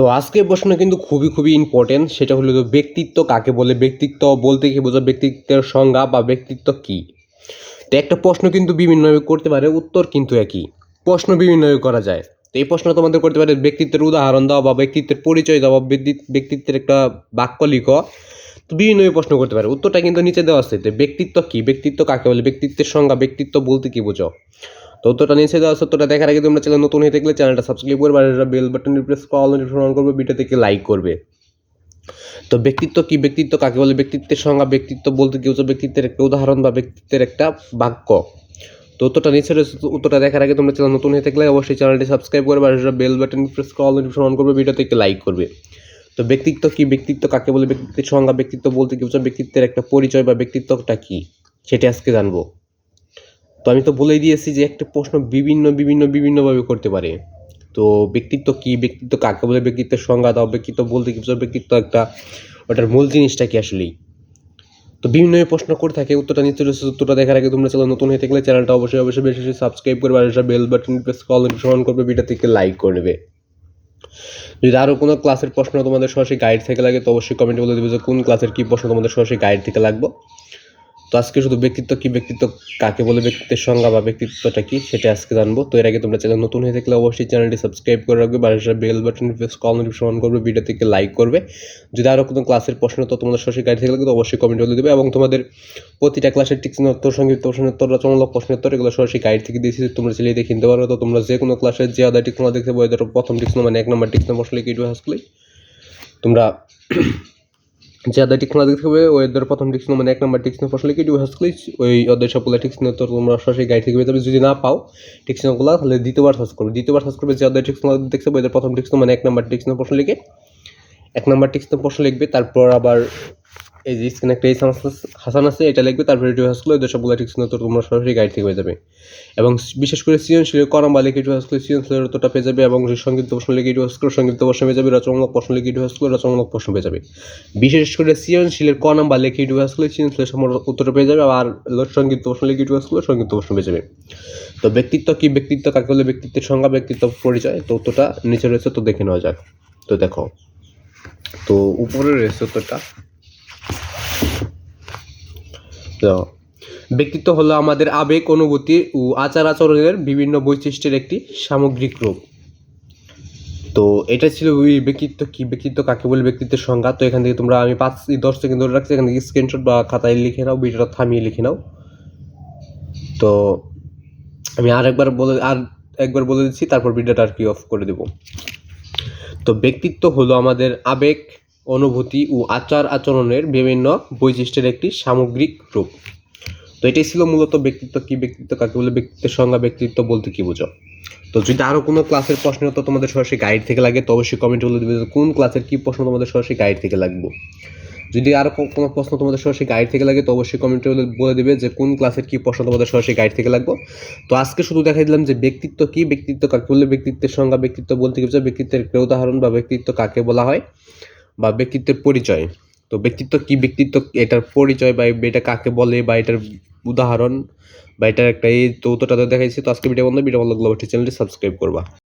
তো আজকের প্রশ্ন কিন্তু খুবই খুবই ইম্পর্টেন্ট সেটা হলো যে ব্যক্তিত্ব কাকে বলে? ব্যক্তিত্ব বলতে কি বোঝা ব্যক্তিত্বের সংজ্ঞা বা ব্যক্তিত্ব কি? তো একটা প্রশ্ন কিন্তু বিভিন্নভাবে করতে পারে, উত্তর কিন্তু একই। প্রশ্ন বিভিন্নভাবে করা যায়। তো এই প্রশ্ন তোমাদের করতে পারে, ব্যক্তিত্বের উদাহরণ দাও বা ব্যক্তিত্বের পরিচয় দাও বা ব্যক্তিত্বের একটা বাক্য লিখো। তো বিভিন্নভাবে প্রশ্ন করতে পারে। উত্তরটা কিন্তু নিচে দেওয়া আছে ব্যক্তিত্ব কি? ব্যক্তিত্ব কাকে বলে? ব্যক্তিত্বের সংজ্ঞা, ব্যক্তিত্ব বলতে কি বোঝো? তো উত্তরটা নিচে দেওয়া উত্তরটা দেখার আগে তোমরা চ্যানেল নতুন হয়ে থাকলে চ্যানেলটা সাবস্ক্রাইব করবে, আর bell button press call notification on করবে থেকে লাইক করবে। তো ব্যক্তিত্ব কি? ব্যক্তিত্ব কাকে বলে? ব্যক্তিত্বের সংজ্ঞা, ব্যক্তিত্ব বলতে কি? বোঝো ব্যক্তিত্বের একটা উদাহরণ বা ব্যক্তিত্বের একটা বাক্য। তো উত্তরটা নিচে উত্তরটা দেখার আগে তোমরা চ্যানেল নতুন হয়ে থাকলে অবশ্যই চ্যানেলটি সাবস্ক্রাইব করবে, আর bell button press call notification on করবে লাইক করবে। তো ব্যক্তিত্ব কি? ব্যক্তিত্ব কাকে বলে? ব্যক্তিত্বের সংজ্ঞা, ব্যক্তিত্ব বলতে কি? বোঝো ব্যক্তিত্বের একটা পরিচয় বা ব্যক্তিত্বটা কি? সেটা আজকে জানব। তো আমি তো বলেই দিয়েছি যে একটা প্রশ্ন বিভিন্ন বিভিন্ন, বিভিন্নভাবে করতে পারে। তো ব্যক্তিত্ব কি? ব্যক্তিত্ব কাকে বলে? ব্যক্তিত্বের সংজ্ঞা দাও। ব্যক্তিত্ব বলতে কি ব্যক্তিত্ব একটা, ওটার মূল জিনিসটা কি আসলেই? তো বিভিন্ন প্রশ্ন করে থাকে, উত্তরটা নিচে রয়েছে উত্তরটা দেখার আগে তোমরা চ্যানেল নতুন হয়ে থাকলে চ্যানেলটা অবশ্যই অবশ্যই বেশি বেশি সাবস্ক্রাইব করবে আর bell button press call notification করবে ভিডিও থেকে লাইক করে নেবে। যদি আরও কোনো ক্লাসের প্রশ্ন তোমাদের সরাসরি গাইড থেকে লাগে, তো অবশ্যই কমেন্টে বলে দেবে যে কোন ক্লাসের কী প্রশ্ন তোমাদের সরাসরি গাইড থেকে লাগবে। তো আজকে শুধু ব্যক্তিত্ব কি ব্যক্তিত্ব, কাকে বলে ব্যক্তিত্বের সংজ্ঞা বা ব্যক্তিত্বটা কি, সেটা আজকে জানব। তো এর আগে তোমরা চ্যানেল নতুন হয়ে থাকলে অবশ্যই চ্যানেলটি সাবস্ক্রাইব করে রাখবে বাড়ির বেল বাটন কল নোটিফিকেশন করবে ভিডিও থেকে লাইক করবে। যদি আরও কোনো ক্লাসের প্রশ্ন তো তোমাদের সরাসরি গাইড থেকে লাগে তো অবশ্যই কমেন্ট বলে দেবে। এবং তোমাদের প্রতিটা ক্লাসের টিক্স উত্তর, সংক্ষিপ্ত প্রশ্নোত্তর রচনামূলক প্রশ্নোত্তর এগুলো সরাসরি গাইড থেকে দিয়েছি। তোমরা চাইলে দেখে নিতে পারো। তো তোমরা যে কোনো ক্লাসের যে আদার টিক্স তোমরা দেখতে এদের প্রথম টিক্স মানে এক নম্বর টিক্স নম্বর আসলে কিটু হাসলে তোমরা যে আদার টিক্স দেখতে হবে, ওই ওদের প্রথম টিক্স মানে এক নম্বর টিক্স ফসলে কি ডিভাইস ক্লিচ ওই ওদের সবগুলো টিক্স তো তোমরা সরাসরি গাইড থেকে পেয়ে যদি না পাও টিক্স নম্বরগুলো তাহলে দ্বিতীয়বার সার্চ করবে। দ্বিতীয়বার সার্চ করবে যে আদার টিক্স দেখতে পাবো প্রথম টিক্স মানে এক নম্বর টিক্স নম্বর লিখে, এক নম্বর টিক্স প্রশ্ন লিখবে, তারপর আবার এই যে স্ক্রিনে একটা ইসাম হাসান আছে, এটা লিখবে, তারপরে হাসগুলো এদের সবগুলো টিক্স তো তোমরা সরাসরি গাইড থেকে পেয়ে যাবে। এবং বিশেষ করে সৃজনশীলের করম বা লিখিত হাসগুলো সৃজনশীলের উত্তরটা পেয়ে যাবে এবং সংগীত প্রশ্ন, লিখিত হাসগুলো সংগীত প্রশ্ন পেয়ে যাবে, রচনামূলক প্রশ্ন, লিখিত হাসগুলো রচনামূলক প্রশ্ন পেয়ে যাবে। বিশেষ করে সৃজনশীলের ক নাম্বার লিখিত হাসগুলো সৃজনশীলের সময় উত্তরটা পেয়ে যাবে আর সংগীত প্রশ্ন, লিখিত হাসগুলো সংগীত প্রশ্ন পেয়ে যাবে। তো ব্যক্তিত্ব কি ব্যক্তিত্ব, কাকে বলে ব্যক্তিত্বের সংজ্ঞা, ব্যক্তিত্ব পরিচয়, তো উত্তরটা নিচে রয়েছে, তো দেখে নেওয়া যাক। তো দেখো, তো উপরে রয়েছে উত্তরটা। তো ব্যক্তিত্ব হলো আমাদের আবেগ, অনুভূতি ও আচার আচরণের বিভিন্ন বৈশিষ্ট্যের একটি সামগ্রিক রূপ। তো এটা ছিল ওই ব্যক্তিত্ব কি, ব্যক্তিত্ব কাকে বলে, ব্যক্তিত্বের সংজ্ঞা। তো এখান থেকে তোমরা আমি পাঁচ দশ সেকেন্ড ধরে রাখছি, এখান থেকে স্ক্রিনশট বা খাতায় লিখে নাও, ভিডিওটা থামিয়ে লিখে নাও। তো আমি আর একবার বলে, আর একবার বলে দিচ্ছি, তারপর ভিডিওটা আর কি অফ করে দেব। তো ব্যক্তিত্ব হলো আমাদের আবেগ অনুভূতি ও আচার আচরণের বিভিন্ন বৈশিষ্ট্যের একটি সামগ্রিক রূপ। তো এটাই ছিল মূলত ব্যক্তিত্ব কি ব্যক্তিত্ব, কাকে বলে ব্যক্তিত্বের সংজ্ঞা, ব্যক্তিত্ব বলতে কি বোঝো? তো যদি আরও কোনো ক্লাসের প্রশ্ন তো তোমাদের সরাসরি গাইড থেকে লাগে, তো অবশ্যই কমেন্ট বলে দেবে কোন ক্লাসের কী প্রশ্ন তোমাদের সরাসরি গাইড থেকে লাগবে। যদি আরও কোনো প্রশ্ন তোমাদের সরাসরি গাইড থেকে লাগে, তো অবশ্যই কমেন্টে বলে দেবে যে কোন ক্লাসের কী প্রশ্ন তোমাদের সরাসরি গাইড থেকে লাগবে। তো আজকে শুধু দেখাই দিলাম যে ব্যক্তিত্ব কি, ব্যক্তিত্ব কাকে বলে, ব্যক্তিত্বের সংজ্ঞা, ব্যক্তিত্ব বলতে কি ব্যক্তিত্বের একটা উদাহরণ বা ব্যক্তিত্ব কাকে বলা হয়। বা ব্যক্তিত্বের পরিচয়। তো ব্যক্তিত্ব কি ব্যক্তিত্ব, এটার পরিচয় বা এটা কাকে বলে বা এটার উদাহরণ বা এটার একটা এই তো তাদের দেখাইছি। তো আজকে ভিডিও বন্ধ ভিডিও ভালো লাগলে চ্যানেলটি সাবস্ক্রাইব করবা।